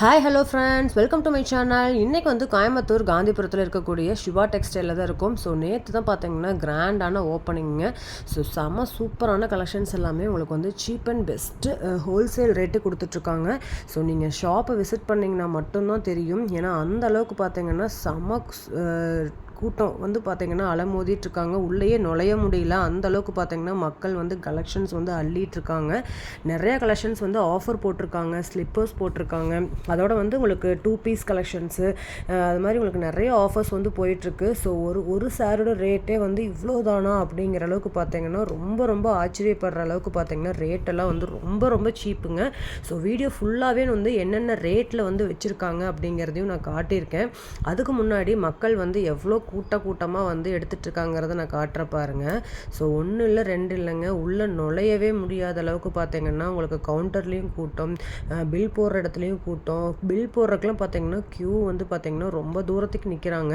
Hi hello friends welcome to my channel இன்றைக்கி வந்து கோயம்புத்தூர் காந்திபுரத்தில் இருக்கக்கூடிய சிவா டெக்ஸ்டைலில் தான் இருக்கும். ஸோ நேற்று தான் பார்த்தீங்கன்னா கிராண்டான ஓப்பனிங்க ஸோ செம்ம சூப்பரான கலெக்ஷன்ஸ் எல்லாமே உங்களுக்கு வந்து cheap and best wholesale rate கொடுத்துட்ருக்காங்க. ஸோ நீங்கள் ஷாப்பை விசிட் பண்ணிங்கன்னா மட்டும்தான் தெரியும். ஏன்னா அந்த அளவுக்கு பார்த்தீங்கன்னா செம்ம கூட்டம் வந்து பார்த்திங்கன்னா அலமோதிட்டு இருக்காங்க உள்ளேயே நுழைய முடியல. அந்த அளவுக்கு பார்த்திங்கன்னா மக்கள் வந்து கலெக்ஷன்ஸ் வந்து அள்ளிட்டு இருக்காங்க நிறைய கலெக்ஷன்ஸ் வந்து ஆஃபர் போட்டிருக்காங்க. ஸ்லிப்பர்ஸ் போட்டிருக்காங்க. அதோட வந்து உங்களுக்கு டூ பீஸ் கலெக்ஷன்ஸு அது மாதிரி உங்களுக்கு நிறைய ஆஃபர்ஸ் வந்து போயிட்டுருக்கு. ஸோ ஒரு ஒரு சாரோட ரேட்டே வந்து இவ்வளோ தானா அப்படிங்கிற அளவுக்கு பார்த்தீங்கன்னா ரொம்ப ரொம்ப ஆச்சரியப்படுற அளவுக்கு பார்த்தீங்கன்னா ரேட்டெல்லாம் வந்து ரொம்ப ரொம்ப சீப்புங்க ஸோ வீடியோ ஃபுல்லாகவே வந்து என்னென்ன ரேட்டில் வந்து வச்சுருக்காங்க அப்படிங்கிறதையும் நான் காட்டியிருக்கேன். அதுக்கு முன்னாடி மக்கள் வந்து எவ்வளோ கூட்ட கூட்டமாக வந்து எடுத்துட்டு இருக்காங்கிறத நான் காட்டுற பாருங்க. ஸோ ஒன்றும் இல்லை ரெண்டு இல்லைங்க. உள்ளே நுழையவே முடியாத அளவுக்கு பார்த்தீங்கன்னா உங்களுக்கு கவுண்டர்லேயும் கூட்டம் பில் போடுற இடத்துலையும் கூட்டம். பில் போடுறதுக்குலாம் பார்த்தீங்கன்னா க்யூ வந்து பார்த்தீங்கன்னா ரொம்ப தூரத்துக்கு நிற்கிறாங்க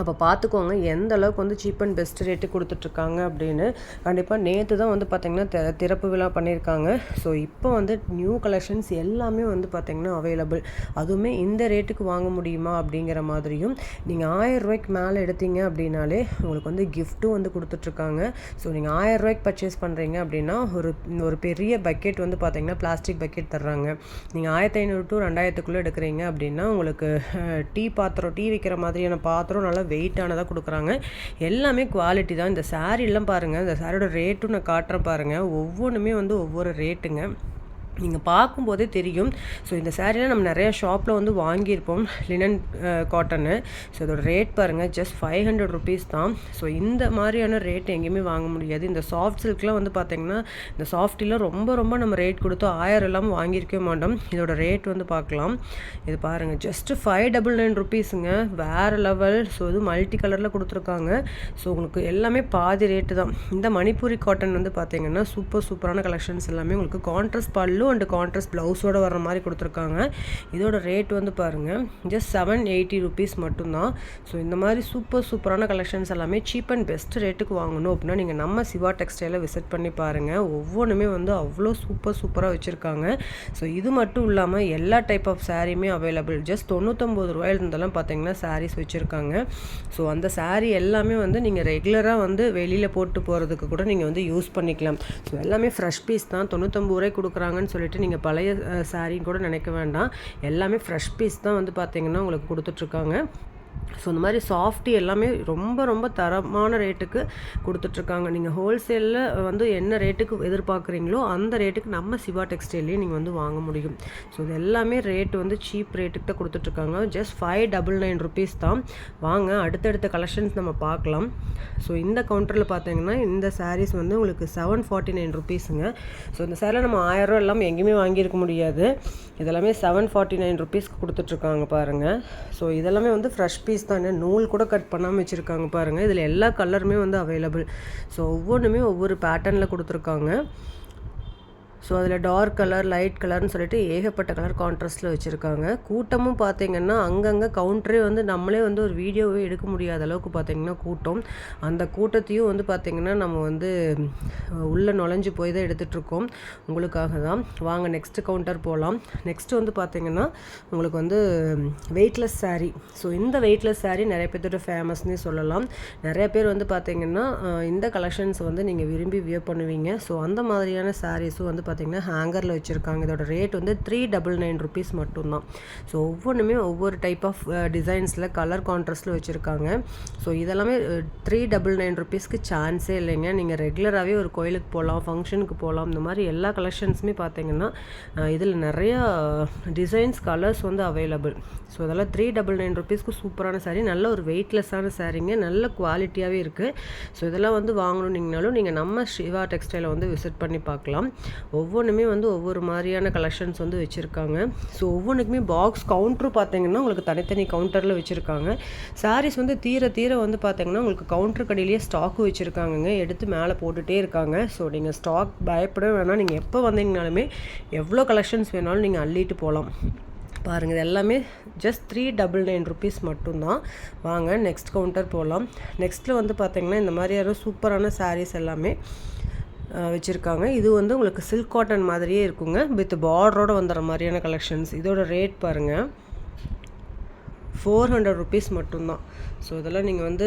அப்போ பார்த்துக்கோங்க எந்த அளவுக்கு வந்து சீப் அண்ட் பெஸ்ட் ரேட்டு கொடுத்துட்ருக்காங்க அப்படின்னு. கண்டிப்பாக நேற்று தான் வந்து பார்த்திங்கன்னா திறப்பு விழா பண்ணியிருக்காங்க ஸோ இப்போ வந்து நியூ கலெக்ஷன்ஸ் எல்லாமே வந்து பார்த்திங்கன்னா அவைலபிள் அதுவுமே இந்த ரேட்டுக்கு வாங்க முடியுமா அப்படிங்கிற மாதிரியும் நீங்கள் ஆயிரம் ரூபாய்க்கு மேலே எடுத்தீங்க அப்படின்னாலே உங்களுக்கு வந்து கிஃப்ட்டும் வந்து கொடுத்துட்ருக்காங்க. ஸோ நீங்கள் ஆயிரம் ரூபாய்க்கு பர்ச்சேஸ் பண்ணுறீங்க அப்படின்னா ஒரு ஒரு பெரிய பக்கெட் வந்து பார்த்திங்கன்னா பிளாஸ்டிக் பக்கெட் தர்றாங்க. நீங்கள் ஆயிரத்தி ஐநூறு டு ரெண்டாயிரத்துக்குள்ளே எடுக்கிறீங்க அப்படின்னா உங்களுக்கு டீ பாத்திரம் டீ வைக்கிற மாதிரியான பாத்திரம் நல்லா வெயிட்டானதாக கொடுக்குறாங்க. எல்லாமே குவாலிட்டி தான். இந்த சாரீலாம் பாருங்கள் இந்த சாரியோட ரேட்டும் நான் காட்டுறேன் பாருங்கள் ஒவ்வொன்றுமே வந்து ஒவ்வொரு ரேட்டுங்க நீங்கள் பார்க்கும்போதே தெரியும். ஸோ இந்த சாரீலாம் நம்ம நிறையா ஷாப்பில் வந்து வாங்கியிருப்போம் லினன் காட்டனு ஸோ இதோட ரேட் பாருங்கள் ஜஸ்ட் ஃபைவ் ஹண்ட்ரட் ருபீஸ் தான். ஸோ இந்த மாதிரியான ரேட் எங்கேயுமே வாங்க முடியாது. இந்த சாஃப்ட் சில்க்லாம் வந்து பார்த்திங்கன்னா இந்த சாஃப்டிலாம் ரொம்ப ரொம்ப நம்ம ரேட் கொடுத்து ஆயிரம் இல்லாமல் வாங்கியிருக்கவே மாட்டோம். இதோட ரேட் வந்து பார்க்கலாம். இது பாருங்கள் ஜஸ்ட்டு ஃபைவ் டபுள் நைன் ருபீஸுங்க வேறு லெவல் ஸோ இது மல்டி கலரில் கொடுத்துருக்காங்க. ஸோ உங்களுக்கு எல்லாமே பாதி ரேட்டு தான். இந்த மணிப்பூரி காட்டன் வந்து பார்த்தீங்கன்னா சூப்பர் சூப்பரான கலெக்ஷன்ஸ் எல்லாமே உங்களுக்கு கான்ட்ராஸ்ட் பல்லு அண்ட் கான்ட்ராஸ்ட் ப்ளவுஸோடு வர மாதிரி கொடுத்துருக்காங்க. இதோட ரேட் வந்து பாருங்கள் ஜஸ்ட் செவன் எயிட்டி ருபீஸ் மட்டும்தான். ஸோ இந்த மாதிரி சூப்பர் சூப்பரான கலெக்ஷன்ஸ் எல்லாமே சீப் அண்ட் பெஸ்ட் ரேட்டுக்கு வாங்கணும் அப்படின்னா நீங்கள் நம்ம சிவா டெக்ஸ்டைலை விசிட் பண்ணி பாருங்கள் ஒவ்வொன்றுமே வந்து அவ்வளோ சூப்பர் சூப்பராக வச்சுருக்காங்க. ஸோ இது மட்டும் இல்லாமல் எல்லா டைப் ஆஃப் சாரியுமே அவைலபிள் ஜஸ்ட் தொண்ணூத்தொம்பது இருந்தாலும் பார்த்தீங்கன்னா சாரீஸ் வச்சுருக்காங்க. ஸோ அந்த சாரீ எல்லாமே வந்து நீங்கள் ரெகுலராக வந்து வெளியில் போட்டு போகிறதுக்கு கூட நீங்கள் வந்து யூஸ் பண்ணிக்கலாம். ஸோ எல்லாமே ஃப்ரெஷ் பீஸ் தான். தொண்ணூத்தொம்பது ரூபாய் கொடுக்குறாங்கன்னு சொல்லிட்டு நீங்கள் பழைய சாரின்னு கூட நினைக்க வேண்டாம். எல்லாமே ஃப்ரெஷ் பீஸ் தான் வந்து பார்த்தீங்கன்னா உங்களுக்கு கொடுத்துட்ருக்காங்க ஸோ இந்த மாதிரி சாஃப்டி எல்லாமே ரொம்ப ரொம்ப தரமான ரேட்டுக்கு கொடுத்துட்ருக்காங்க. நீங்கள் ஹோல்சேலில் வந்து என்ன ரேட்டுக்கு எதிர்பார்க்குறீங்களோ அந்த ரேட்டுக்கு நம்ம சிவா டெக்ஸ்டைல்லையும் நீங்கள் வந்து வாங்க முடியும். ஸோ இது எல்லாமே ரேட்டு வந்து சீப் ரேட்டுக்கு தான் கொடுத்துட்ருக்காங்க. Just five double nine rupees தான். வாங்க அடுத்தடுத்த கலெக்ஷன்ஸ் நம்ம பார்க்கலாம். ஸோ இந்த கவுண்டரில் பார்த்தீங்கன்னா இந்த சாரீஸ் வந்து உங்களுக்கு செவன் ஃபார்ட்டி நைன் ருபீஸுங்க ஸோ இந்த சேரில் நம்ம ஆயிரம் இல்லாமல் எங்கேயுமே வாங்கியிருக்க முடியாது. இதெல்லாமே செவன் ஃபார்ட்டி நைன் ருபீஸ்க்கு கொடுத்துட்ருக்காங்க பாருங்கள் ஸோ இதெல்லாமே வந்து ஃப்ரெஷ் பீஸ் தானே? நூல் கூட கட் பண்ணாமல் வச்சுருக்காங்க பாருங்கள் இதில் எல்லா கலருமே வந்து அவைலபிள் ஸோ ஒவ்வொன்றுமே ஒவ்வொரு பேட்டர்னில் கொடுத்துருக்காங்க. ஸோ அதில் டார்க் கலர் லைட் கலர்னு சொல்லிட்டு ஏகப்பட்ட கலர் கான்ட்ராஸ்ட்டில் வச்சுருக்காங்க. கூட்டமும் பார்த்தீங்கன்னா அங்கங்கே கவுண்டரே வந்து நம்மளே வந்து ஒரு வீடியோவே எடுக்க முடியாத அளவுக்கு பார்த்தீங்கன்னா கூட்டம். அந்த கூட்டத்தையும் வந்து பார்த்திங்கன்னா நம்ம வந்து உள்ளே நுழைஞ்சு போய் தான் எடுத்துகிட்ருக்கோம் உங்களுக்காக தான். வாங்க நெக்ஸ்ட்டு கவுண்டர் போகலாம் நெக்ஸ்ட் வந்து பார்த்திங்கன்னா உங்களுக்கு வந்து வெயிட்லெஸ் சாரீ ஸோ இந்த வெயிட்லெஸ் சாரீ நிறைய பேர்த்தோட ஃபேமஸ்னே சொல்லலாம். நிறைய பேர் வந்து பார்த்திங்கன்னா இந்த கலெக்ஷன்ஸ் வந்து நீங்கள் விரும்பி வியர் பண்ணுவீங்க. ஸோ அந்த மாதிரியான சாரீஸும் வந்து பார்த்திங்கன்னா ஹேங்கரில் வச்சுருக்காங்க. இதோட ரேட் வந்து த்ரீ டபுள் நைன் ருபீஸ் மட்டும்தான். ஸோ ஒவ்வொன்றுமே ஒவ்வொரு டைப் ஆஃப் டிசைன்ஸில் கலர் கான்ட்ராஸ்ட்டில் வச்சுருக்காங்க. ஸோ இதெல்லாமே த்ரீ டபுள் நைன் ருபீஸ்க்கு சான்ஸே இல்லைங்க. நீங்கள் ரெகுலராகவே ஒரு கோயிலுக்கு போகலாம் ஃபங்க்ஷனுக்கு போகலாம் இந்த மாதிரி எல்லா கலெக்ஷன்ஸுமே பார்த்தீங்கன்னா இதில் நிறையா டிசைன்ஸ் கலர்ஸ் வந்து அவைலபிள் ஸோ அதெல்லாம் த்ரீ டபுள் நைன் ருபீஸ்க்கு சூப்பரான சாரீ நல்ல ஒரு வெயிட்லெஸ்ஸான சாரீங்க நல்ல குவாலிட்டியாகவே இருக்குது ஸோ இதெல்லாம் வந்து வாங்கணுன்னீங்கனாலும் நீங்கள் நம்ம சிவா டெக்ஸ்டைலை வந்து விசிட் பண்ணி பார்க்கலாம். ஒவ்வொன்றுமே வந்து ஒவ்வொரு மாதிரியான கலெக்ஷன்ஸ் வந்து வச்சுருக்காங்க. ஸோ ஒவ்வொன்றுக்குமே பாக்ஸ் கவுண்டர் பார்த்தீங்கன்னா உங்களுக்கு தனித்தனி கவுண்டரில் வச்சுருக்காங்க. சாரீஸ் வந்து தீர தீர வந்து பார்த்தீங்கன்னா உங்களுக்கு கவுண்டர் கடையிலேயே ஸ்டாக்கு வச்சுருக்காங்கங்க. எடுத்து மேலே போட்டுகிட்டே இருக்காங்க. ஸோ நீங்கள் ஸ்டாக் பயப்பட வேணாம். நீங்கள் எப்போ வந்தீங்கனாலுமே எவ்வளோ கலெக்ஷன்ஸ் வேணாலும் நீங்கள் அள்ளிட்டு போகலாம். பாருங்கள் இது எல்லாமே just three double nine rupees மட்டும்தான். வாங்க நெக்ஸ்ட் கவுண்டர் போகலாம். நெக்ஸ்ட்டில் வந்து பார்த்திங்கன்னா இந்த மாதிரியான சூப்பரான சாரீஸ் எல்லாமே வச்சுருக்காங்க. இது வந்து உங்களுக்கு சில்க் காட்டன் மாதிரியே இருக்குங்க. வித் பார்டரோடு வந்துடுற மாதிரியான கலெக்ஷன்ஸ் இதோட ரேட் பாருங்கள் ஃபோர் ஹண்ட்ரட் ருபீஸ் மட்டும்தான். ஸோ இதெல்லாம் நீங்கள் வந்து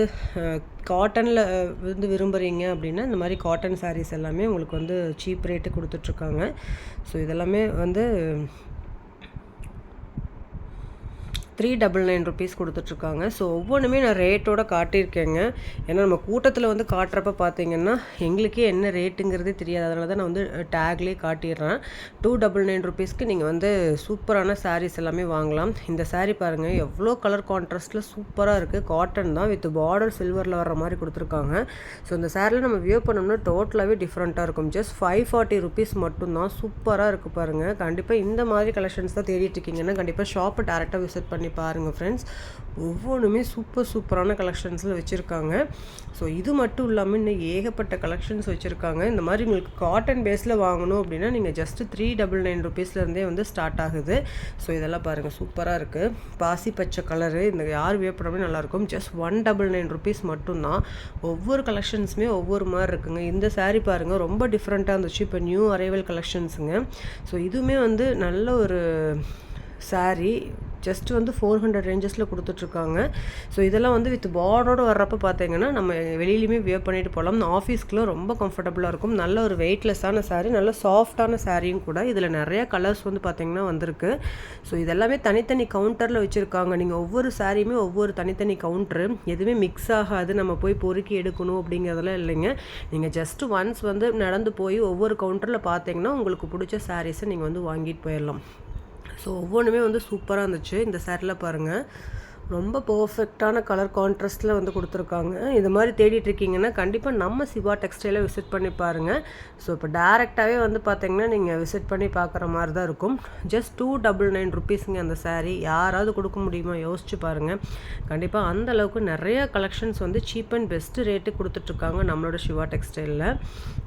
காட்டனில் வந்து விரும்புகிறீங்க அப்படின்னா இந்த மாதிரி காட்டன் சாரீஸ் எல்லாமே உங்களுக்கு வந்து சீப் ரேட்டு கொடுத்துட்ருக்காங்க ஸோ இதெல்லாமே வந்து த்ரீ டபுள் நைன் ருபீஸ் கொடுத்துட்ருக்காங்க. ஸோ ஒவ்வொன்றுமே நான் ரேட்டோட காட்டியிருக்கேங்க. ஏன்னா நம்ம கூட்டத்தில் வந்து காட்டுறப்ப பார்த்தீங்கன்னா எங்களுக்கே என்ன ரேட்டுங்கிறதே தெரியாது. அதனால தான் நான் வந்து டேக்லேயே காட்டிடுறேன். டூ டபுள் நைன் ருபீஸ்க்கு நீங்கள் வந்து சூப்பரான சாரீஸ் எல்லாமே வாங்கலாம். இந்த சாரீ பாருங்கள் எவ்வளோ கலர் கான்ட்ராஸ்ட்டில் சூப்பராக இருக்குது காட்டன் தான் வித் பார்டர் சில்வரில் வர மாதிரி கொடுத்துருக்காங்க. ஸோ இந்த சாரியில் நம்ம வியூ பண்ணோம்னா டோட்டலாகவே டிஃப்ரெண்ட்டாக இருக்கும். ஜஸ்ட் ஃபைவ் ஃபார்ட்டி ருபீஸ் மட்டும்தான். சூப்பராக இருக்குது பாருங்கள் கண்டிப்பாக இந்த மாதிரி கலெக்ஷன்ஸ் தான் தேடிட்டு இருக்கீங்கன்னா கண்டிப்பாக ஷாப்பை டேரெக்டாக விசிட் பண்ணி பண்ணி பாருங்கள் ஃப்ரெண்ட்ஸ் ஒவ்வொன்றுமே சூப்பர் சூப்பரான கலெக்ஷன்ஸில் வச்சுருக்காங்க. ஸோ இது மட்டும் இல்லாமல் இன்னும் ஏகப்பட்ட கலெக்ஷன்ஸ் வச்சுருக்காங்க. இந்த மாதிரி உங்களுக்கு காட்டன் பேஸில் வாங்கணும் அப்படின்னா நீங்கள் ஜஸ்ட்டு த்ரீ டபுள் நைன் ருபீஸ்லேருந்தே வந்து ஸ்டார்ட் ஆகுது. ஸோ இதெல்லாம் பாருங்கள் சூப்பராக இருக்குது பாசி பச்சை கலரு இந்த யார் வியப்படமே நல்லாயிருக்கும் just one double nine rupees மட்டும்தான். ஒவ்வொரு கலெக்ஷன்ஸுமே ஒவ்வொரு மாதிரி இருக்குங்க. இந்த சாரீ பாருங்கள் ரொம்ப டிஃப்ரெண்ட்டாக இருந்துச்சு. இப்போ நியூ அரைவல் கலெக்ஷன்ஸுங்க ஸோ இதுவுமே வந்து நல்ல ஒரு சாரீ ஜஸ்ட் வந்து ஃபோர் ஹண்ட்ரட் ரேஞ்சஸில் கொடுத்துட்ருக்காங்க. ஸோ இதெல்லாம் வந்து வித் பார்டரோடு வர்றப்போ பார்த்தீங்கன்னா நம்ம வெளியிலையுமே வியர் பண்ணிட்டு போகலாம் ஆஃபீஸ்க்குலாம் ரொம்ப கம்ஃபர்டபுளாக இருக்கும். நல்ல ஒரு வெயிட்லெஸ்ஸான சாரீ நல்ல சாஃப்டான சாரியும் கூட இதில் நிறைய கலர்ஸ் வந்து பார்த்திங்கன்னா வந்திருக்கு. ஸோ இதெல்லாமே தனித்தனி கவுண்டரில் வச்சுருக்காங்க. நீங்கள் ஒவ்வொரு சாரியுமே ஒவ்வொரு தனித்தனி கவுண்டரு எதுவுமே மிக்ஸ் ஆகாது. நம்ம போய் பொறுக்கி எடுக்கணும் அப்படிங்கிறதெல்லாம் இல்லைங்க. நீங்கள் ஜஸ்ட் ஒன்ஸ் வந்து நடந்து போய் ஒவ்வொரு கவுண்டரில் பார்த்தீங்கன்னா உங்களுக்கு பிடிச்ச சாரீஸை நீங்கள் வந்து வாங்கிட்டு போயிடலாம். ஸோ ஒவ்வொன்றுமே வந்து சூப்பராக இருந்துச்சு. இந்த சேரில் பாருங்கள் ரொம்ப பர்ஃபெக்டான கலர் கான்ட்ராஸ்ட்டில் வந்து கொடுத்துருக்காங்க. இது மாதிரி தேடிட்டுருக்கீங்கன்னா கண்டிப்பாக நம்ம சிவா டெக்ஸ்டைலை விசிட் பண்ணி பாருங்கள் ஸோ இப்போ டேரெக்டாகவே வந்து பார்த்தீங்கன்னா நீங்கள் விசிட் பண்ணி பார்க்குற மாதிரி தான் இருக்கும். ஜஸ்ட் டூ டபுள் நைன் ருபீஸுங்க அந்த சாரீ யாராவது கொடுக்க முடியுமா யோசிச்சு பாருங்கள் கண்டிப்பாக அந்த அளவுக்கு நிறைய கலெக்ஷன்ஸ் வந்து சீப் அண்ட் பெஸ்ட்டு ரேட்டு கொடுத்துட்ருக்காங்க நம்மளோட சிவா டெக்ஸ்டைலில்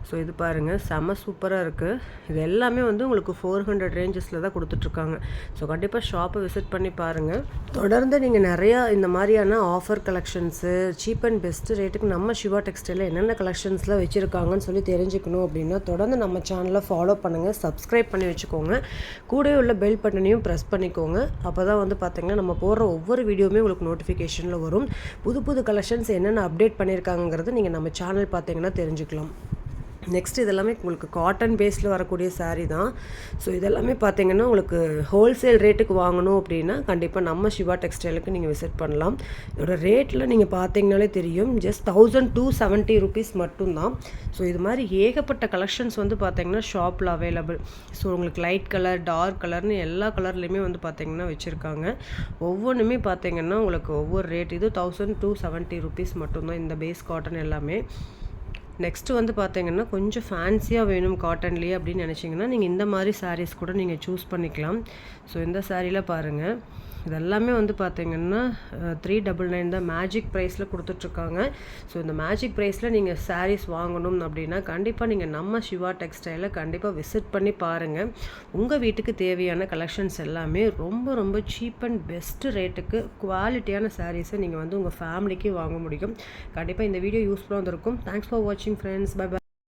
ஸோ இது பாருங்கள் செம சூப்பராக இருக்குது இது எல்லாமே வந்து உங்களுக்கு ஃபோர் ஹண்ட்ரட் ரேஞ்சஸில் தான் கொடுத்துட்ருக்காங்க. ஸோ கண்டிப்பாக ஷாப்பை விசிட் பண்ணி பாருங்கள் தொடர்ந்து நீங்கள் நிறையா இந்த மாதிரியான offer collections cheap and best ரேட்டுக்கு நம்ம சிவா டெக்ஸ்டைலில் என்னென்ன கலெக்ஷன்ஸ்லாம் வச்சுருக்காங்கன்னு சொல்லி தெரிஞ்சுக்கணும் அப்படின்னா தொடர்ந்து நம்ம சேனலை ஃபாலோ பண்ணுங்கள் சப்ஸ்கிரைப் பண்ணி வச்சுக்கோங்க. கூடவே உள்ள பெல் பட்டனையும் ப்ரெஸ் பண்ணிக்கோங்க. அப்போ தான் வந்து பார்த்திங்கன்னா நம்ம போடுற ஒவ்வொரு வீடியோவுமே உங்களுக்கு நோட்டிஃபிகேஷனில் வரும். புது புது கலெக்ஷன்ஸ் என்னென்ன அப்டேட் பண்ணியிருக்காங்கிறது நீங்கள் நம்ம சேனல் பார்த்தீங்கன்னா தெரிஞ்சுக்கலாம். நெக்ஸ்ட் இதெல்லாமே உங்களுக்கு காட்டன் பேஸில் வரக்கூடிய சாரீ தான். ஸோ இதெல்லாமே பார்த்தீங்கன்னா உங்களுக்கு ஹோல்சேல் ரேட்டுக்கு வாங்கணும் அப்படின்னா கண்டிப்பாக நம்ம சிவா டெக்ஸ்டைலுக்கு நீங்கள் விசிட் பண்ணலாம். இதோட ரேட்டில் நீங்கள் பார்த்தீங்கனாலே தெரியும். Just thousand two seventy rupees மட்டும்தான். ஸோ இது மாதிரி ஏகப்பட்ட கலெக்ஷன்ஸ் வந்து பார்த்தீங்கன்னா ஷாப்பில் அவைலபிள் ஸோ உங்களுக்கு லைட் கலர் டார்க் கலர்னு எல்லா கலர்லேயுமே வந்து பார்த்தீங்கன்னா வச்சுருக்காங்க. ஒவ்வொன்றுமே பார்த்தீங்கன்னா உங்களுக்கு ஒவ்வொரு ரேட் இது தௌசண்ட் டூ செவன்ட்டி ருபீஸ் மட்டும்தான் இந்த பேஸ் காட்டன் எல்லாமே. நெக்ஸ்ட்டு வந்து பார்த்தீங்கன்னா கொஞ்சம் ஃபேன்சியாக வேணும் காட்டன்லேயே அப்படின்னு நினச்சிங்கன்னா நீங்கள் இந்த மாதிரி சாரீஸ் கூட நீங்கள் சூஸ் பண்ணிக்கலாம். ஸோ இந்த சாரியில் பாருங்கள் இதெல்லாமே வந்து பார்த்திங்கன்னா த்ரீ டபுள் நைன் தான் மேஜிக் ப்ரைஸில் கொடுத்துட்ருக்காங்க. ஸோ இந்த மேஜிக் ப்ரைஸில் நீங்கள் சாரீஸ் வாங்கணும் அப்படின்னா கண்டிப்பாக நீங்கள் நம்ம சிவா டெக்ஸ்டைலை கண்டிப்பாக விசிட் பண்ணி பாருங்கள் உங்கள் வீட்டுக்கு தேவையான கலெக்ஷன்ஸ் எல்லாமே ரொம்ப ரொம்ப சீப் அண்ட் பெஸ்ட்டு ரேட்டுக்கு குவாலிட்டியான சாரீஸை நீங்கள் வந்து உங்கள் ஃபேமிலிக்கு வாங்க முடியும். கண்டிப்பாக இந்த வீடியோ யூஸ்ஃபுல்லாக வந்துருக்கும் தேங்க்ஸ் ஃபார் வாட்சிங் ஃப்ரெண்ட்ஸ் பை பை